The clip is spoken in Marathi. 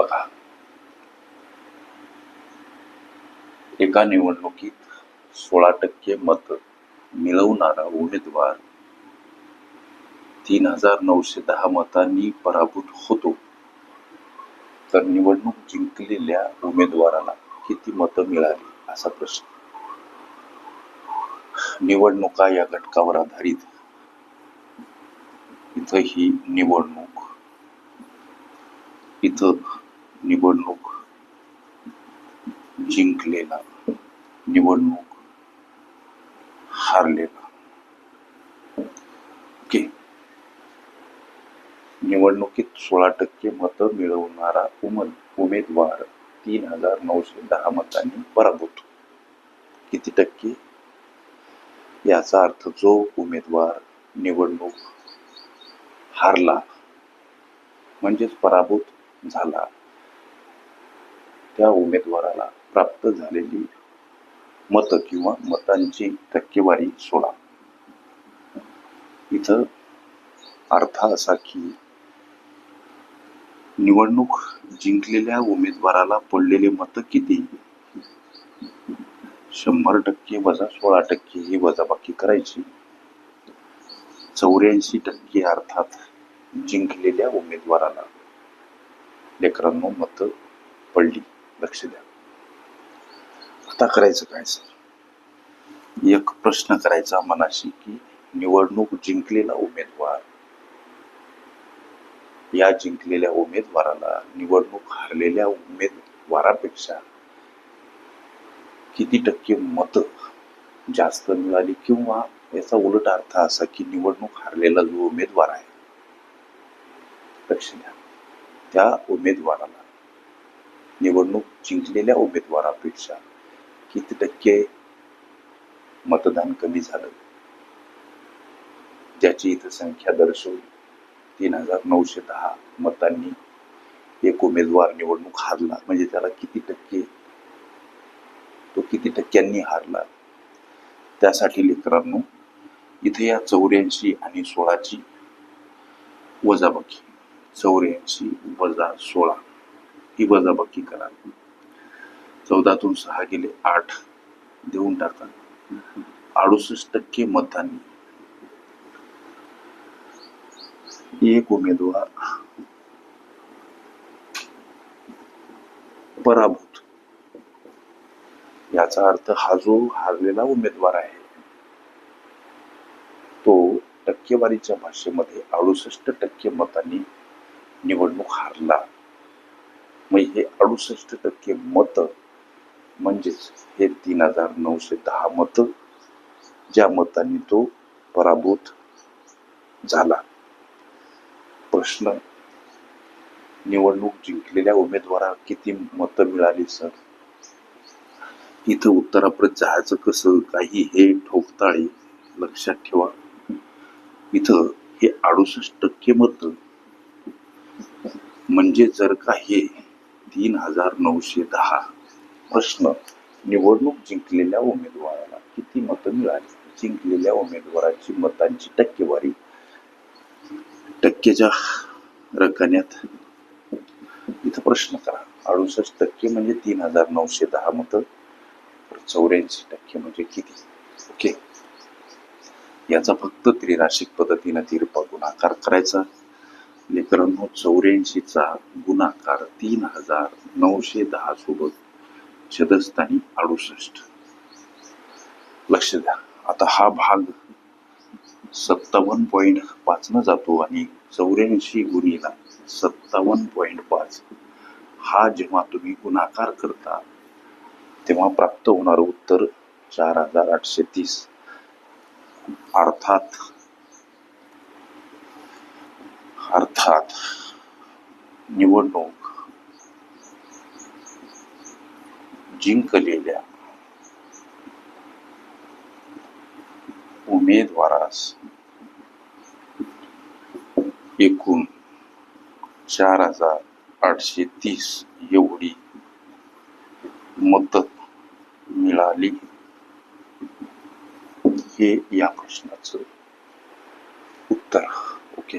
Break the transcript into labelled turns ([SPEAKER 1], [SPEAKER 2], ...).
[SPEAKER 1] बघा एका निवडणुकीत सोळा टक्के मत मिळवणारा उमेदवार तीन हजार नऊशे दहा मतांनी पराभूत होतो. तर निवडणूक जिंकलेल्या उमेदवाराला किती मतं मिळाली असा प्रश्न. निवडणुका या घटकावर आधारित इथं ही निवडणूक इथं निवडणूक जिंकलेला निवडणूक हारलेला. ओके. निवडणुकीत सोळा टक्के मतं मिळवणारा उमद उमेदवार तीन हजार नऊशे दहा मतांनी पराभूत. किती टक्के? याचा अर्थ जो उमेदवार निवडणूक हारला म्हणजेच पराभूत झाला त्या उमेदवाराला प्राप्त झालेली मतं किंवा मतांची टक्केवारी सोडा. इथं अर्थ असा की निवडणूक जिंकलेल्या उमेदवाराला पडलेले मत किती? शंभर टक्के वजा सोळा टक्के ही वजाबाकी करायची. चौऱ्याऐंशी टक्के अर्थात जिंकलेल्या उमेदवाराला लेकरांनो मत पडली. लक्ष द्या. आता करायचं काय सर? एक प्रश्न करायचा मनाशी की निवडणूक जिंकलेला उमेदवार या जिंकलेल्या उमेदवाराला निवडणूक हारलेल्या उमेदवारापेक्षा किती टक्के मतं जास्त मिळाली किंवा याचा उलट अर्थ असा की निवडणूक हारलेला जो उमेदवार आहे लक्ष द्या. त्या उमेदवाराला निवडणूक जिंकलेल्या उमेदवारापेक्षा किती टक्के मतदान कमी झालं? ज्याची इथं संख्या दर्शवली तीन हजार नऊशे दहा मतांनी एक उमेदवार निवडणूक हारला. म्हणजे त्याला किती टक्के? तो किती टक्क्यांनी हारला? त्यासाठी लेकरांनो इथे या चौऱ्याऐंशी आणि सोळाची वजाबाकी. चौऱ्याऐंशी वजा सोळा. ही वजाबाकी करा चौदातून सहा गेले आठ देऊन टाका अडुसष्ट टक्के मतांनी एक उमेदवार पराभूत. याचा अर्थ हा जो हारलेला उमेदवार आहे तो टक्केवारीच्या भाषेमध्ये अडुसष्ट टक्के मतांनी निवडणूक हारला. मग हे अडुसष्ट टक्के मत म्हणजेच हे तीन हजार नऊशे दहा मत ज्या मतांनी तो पराभूत झाला. प्रश्न निवडणूक जिंकलेल्या उमेदवारा किती मतं मिळाली सर? इथं उत्तरापर्यंत जायचं कसं काही हे ठोकताळे लक्षात ठेवा. इथं हे अडुसष्ट टक्के मत. म्हणजे जर का हे तीन हजार नऊशे दहा. प्रश्न. निवडणूक जिंकलेल्या उमेदवाराला किती मतं मिळाली? जिंकलेल्या उमेदवाराची मतांची टक्केवारी. टक्केच्या रकान्यात इथं प्रश्न करा. अडुसष्ट टक्के म्हणजे तीन हजार नऊशे दहा मतं. चौऱ्याऐंशी टक्के म्हणजे किती? ओके. याचा फक्त त्रिराशिक पद्धतीनं तिरपा गुणाकार करायचा. लेकरांनो चौऱ्याऐंशीचा गुणाकार तीन हजार नऊशे दहा सोबत छदस्थानी अडुसष्ट. लक्ष द्या. आता हा भाग सत्तावन्न पॉईंट पाचनं जातो आणि चौऱ्याऐंशी गुणीला सत्तावन्न पॉईंट पाच. हा जेव्हा तुम्ही गुणाकार करता तेव्हा प्राप्त होणारं उत्तर चार हजार आठशे तीस. अर्थात अर्थात निवडणूक जिंकलेल्या उमेदवारास एकूण चार हजार आठशे तीस एवढी मदत मिळाली. हे या प्रश्नाचं उत्तर. ओके.